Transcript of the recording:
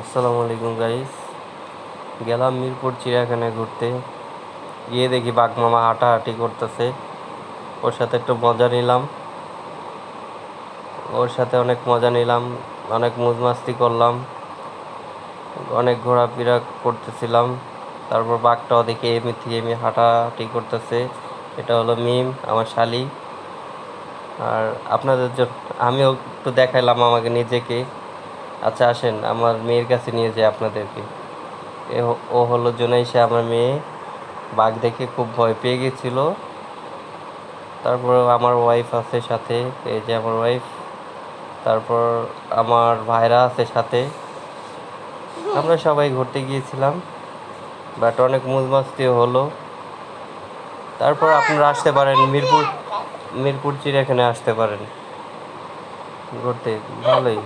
আসসালামু আলাইকুম গাইস গেলাম মিরপুর চিড়িয়াখানায় ঘুরতে। গিয়ে দেখি বাঘ মামা হাঁটাহাঁটি করতেছে। ওর সাথে একটু মজা নিলাম। ওর সাথে অনেক মজা নিলাম, অনেক মজ মাস্তি করলাম, অনেক ঘোরাফেরা করতেছিলাম। তারপর বাঘটাও দেখে এমনি থেকে এমনি হাঁটাহাঁটি করতেছে। এটা হলো মিম আমার শালি। আর আপনাদের জন্য আমিও একটু দেখাইলাম আমাকে নিজেকে। আচ্ছা আসেন, আমার মেয়ের কাছে নিয়ে যাই আপনাদেরকে। এ ও হলো জোনাইশা, আমার মেয়ে। বাঘ দেখে খুব ভয় পেয়ে গেছিল। তারপর আমার ওয়াইফ আছে সাথে, এই যে আমার ওয়াইফ তারপর আমার ভাইরা আছে সাথে। আমরা সবাই ঘুরতে গিয়েছিলাম বাট অনেক মুজমাস্তিও হলো। তারপর আপনারা আসতে পারেন, মিরপুর মিরপুর চিড়িয়াখানায় আসতে পারেন। ঘুরতে, ভালোই।